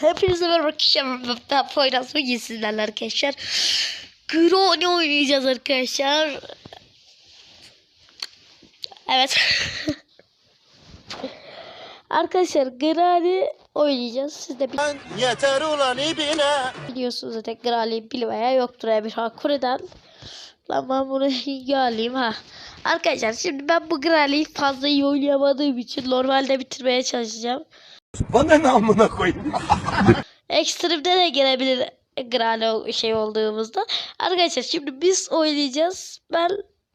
Hepinize merhaba arkadaşlar. Ben Poyraz bugün sizlerle arkadaşlar. Granny oynayacağız arkadaşlar. Evet. arkadaşlar Granny oynayacağız. Siz de Yeter ulan ibine. biliyorsunuz zaten Granny bilmeye yoktur ya bir hakureden. Lan ben bunu alayım ha. Arkadaşlar şimdi ben bu Granny'yi fazla iyi oynayamadığım için normalde bitirmeye çalışacağım. Bana ne amına koyayım? Ekstremde de gelebilir Gralo şey olduğumuzda. Arkadaşlar şimdi biz oynayacağız. Ben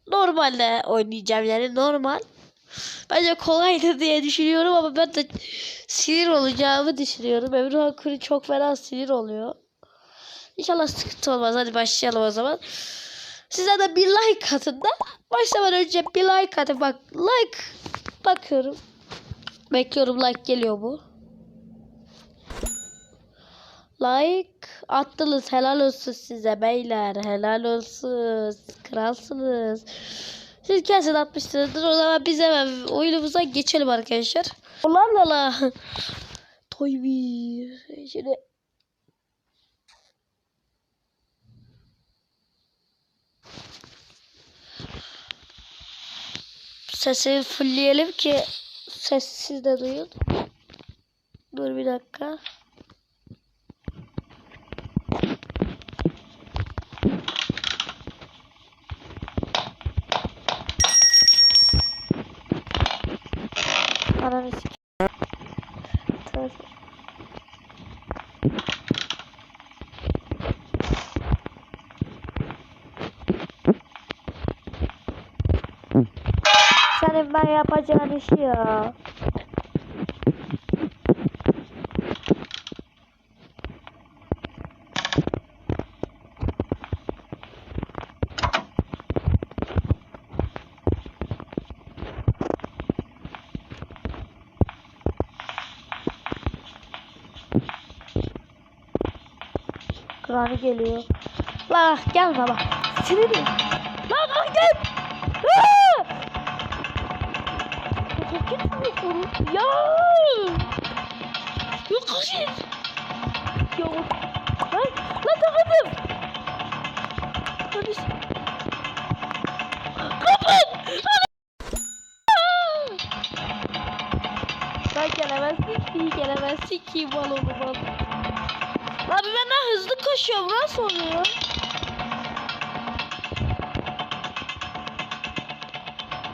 normalde oynayacağım yani normal. Bence kolaydı diye düşünüyorum ama ben de sinir olacağımı düşünüyorum. Emre Hakkuri çok fena sinir oluyor. İnşallah sıkıntı olmaz. Hadi başlayalım o zaman. Size de bir like atın da. Başlamadan önce bir like atın. Bak like bakıyorum. Bekliyorum like geliyor mu? Like attınız. Helal olsun size beyler. Helal olsun. Kralsınız. Siz kesin atmışsınızdır. O zaman biz hemen oyunumuza geçelim arkadaşlar. Ulan la la. Toy bir. Şimdi Sesi fullleyelim ki sessiz de duyun. Dur bir dakika. Ananı sik. Tövbe. Senin ben yapacağın işi ya. Krani geliyor. La gelme bak. Sinirim. Lan Ya. Yok hayır. Ya. Lan lan takıldım. Hadi. Kapat. Sen gelemezsin ki gelemezsin ki balonu bal. Abi ben daha hızlı koşuyorum nasıl oluyor?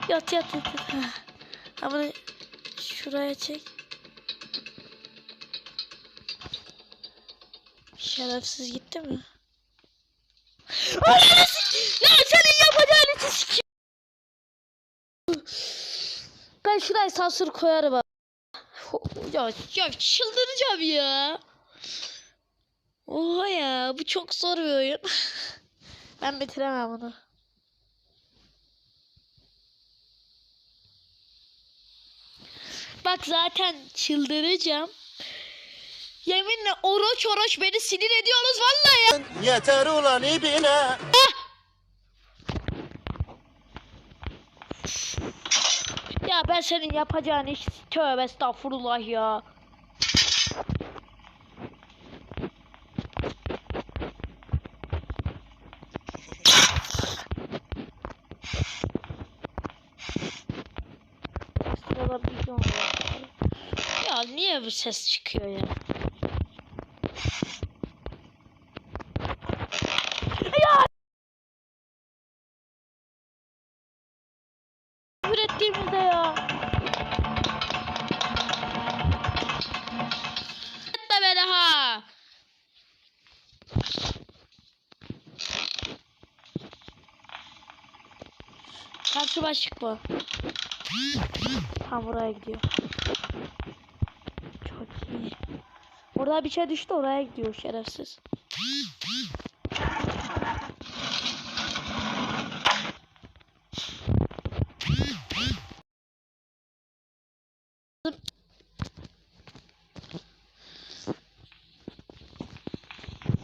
Yat yat yat. yat. Ha bunu şuraya çek. Şerefsiz gitti mi? Ananı sik- Ya senin yapacağın için Ben şuraya sansür koyarım. Ya, ya çıldıracağım ya. Oha ya bu çok zor bir oyun. ben bitiremem bunu. Bak zaten çıldıracağım. Yeminle oroç oroç beni sinir ediyorsunuz vallahi ya. Yeter ulan ibine. Ya ben senin yapacağın iş tövbe estağfurullah ya. Sıralar bir şey oluyor. Niye bu ses çıkıyor ya? Ya! Ürettiğimizde ya. Etme beni ha. Karşı başlık bu. Tam buraya gidiyor. Orada bir şey düştü oraya gidiyor şerefsiz.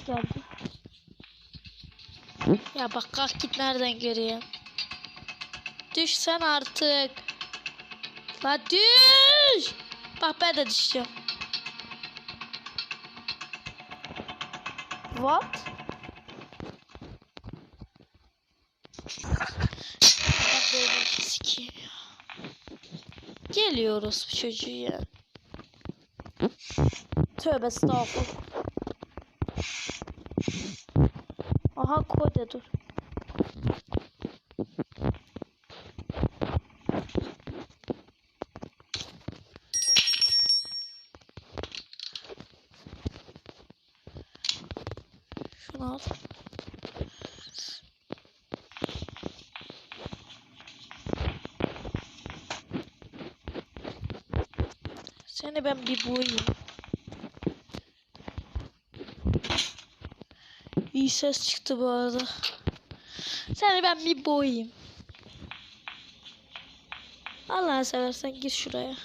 Geldi. Ya bak kalk git nereden göreyim. Düş sen artık. La düş. Bak ben de düşeceğim. What? Geliyoruz bu çocuğu ya. Tövbe estağfurullah. Aha kode dur. Şunu al. Seni ben bir boyayım. İyi ses çıktı bu arada. Seni ben bir boyayım. Allah'ını seversen gir şuraya.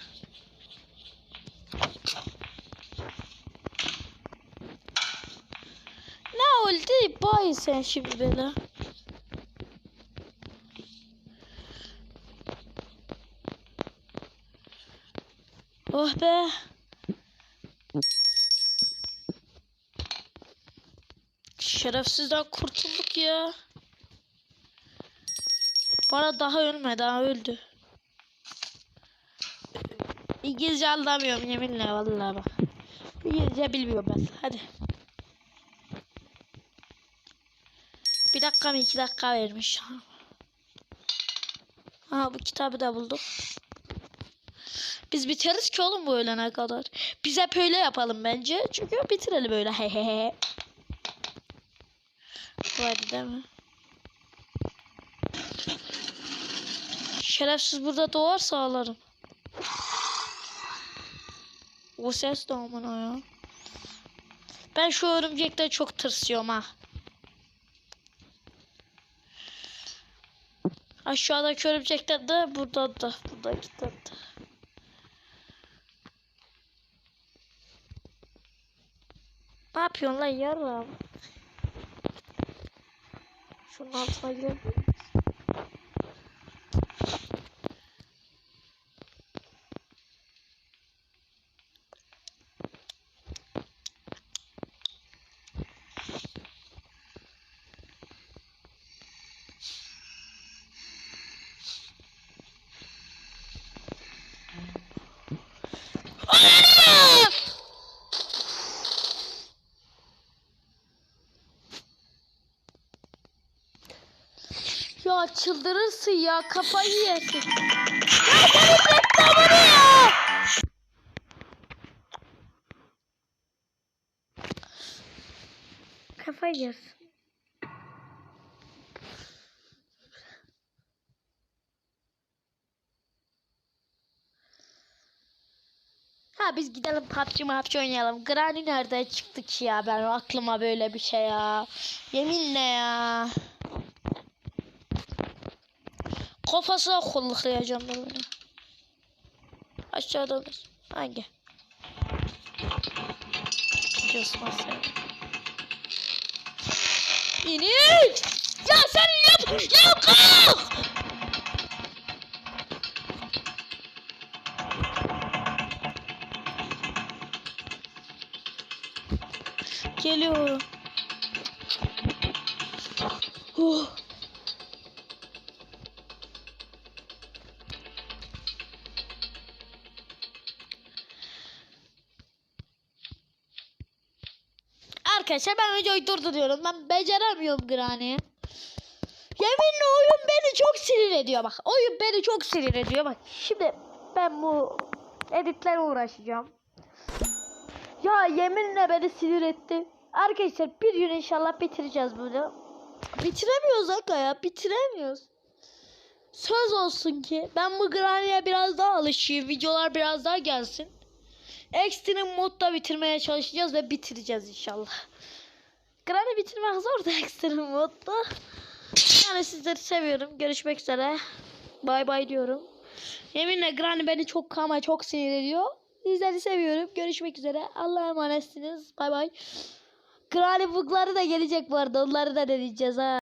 Ne oldu? Boy sen şimdi böyle. Oh be. Şerefsizden kurtulduk ya. Bana daha ölme daha öldü. İngilizce anlamıyorum yeminle vallahi bak. İngilizce bilmiyorum ben. Hadi. Bir dakika mı iki dakika vermiş. Aha bu kitabı da bulduk. Biz biteriz ki oğlum bu ölene kadar. Biz hep öyle yapalım bence. Çünkü bitirelim öyle. He he he. Bu hadi değil mi? Şerefsiz burada doğarsa ağlarım. O ses de amına ya. Ben şu örümcekten çok tırsıyorum ha. Aşağıdaki örümcekler de burada da. Burada gitti. de. Ne yapıyorsun lan yarram? Şunun altına girelim. Ya çıldırırsın ya kafayı yersin. Senin reklamını ya. Kafayı yersin. Biz gidelim PUBG PUBG oynayalım. Granny nereden çıktı ki ya? Ben aklıma böyle bir şey ya. Yeminle ya. Kafasına kollayacağım ben onu. Aşağıda mı? Hangi? Gidiyorsun sen. Ya sen yap! Ya kalk! Arkadaşlar ben videoyu durduruyorum. Ben beceremiyorum Granny'i. Yeminle oyun beni çok sinir ediyor bak. Oyun beni çok sinir ediyor bak. Şimdi ben bu editlerle uğraşacağım. Ya yeminle beni sinir etti. Arkadaşlar bir gün inşallah bitireceğiz bunu. Bitiremiyoruz Aga ya bitiremiyoruz. Söz olsun ki ben bu Granny'e biraz daha alışayım. Videolar biraz daha gelsin. Extreme modda bitirmeye çalışacağız ve bitireceğiz inşallah. Granny bitirmek zor da Extreme modda. Yani sizleri seviyorum. Görüşmek üzere. Bay bay diyorum. Yeminle Granny beni çok kama çok sinir ediyor. Sizleri seviyorum. Görüşmek üzere. Allah'a emanetsiniz. Bay bay. Granny bugları da gelecek bu arada. Onları da deneyeceğiz ha.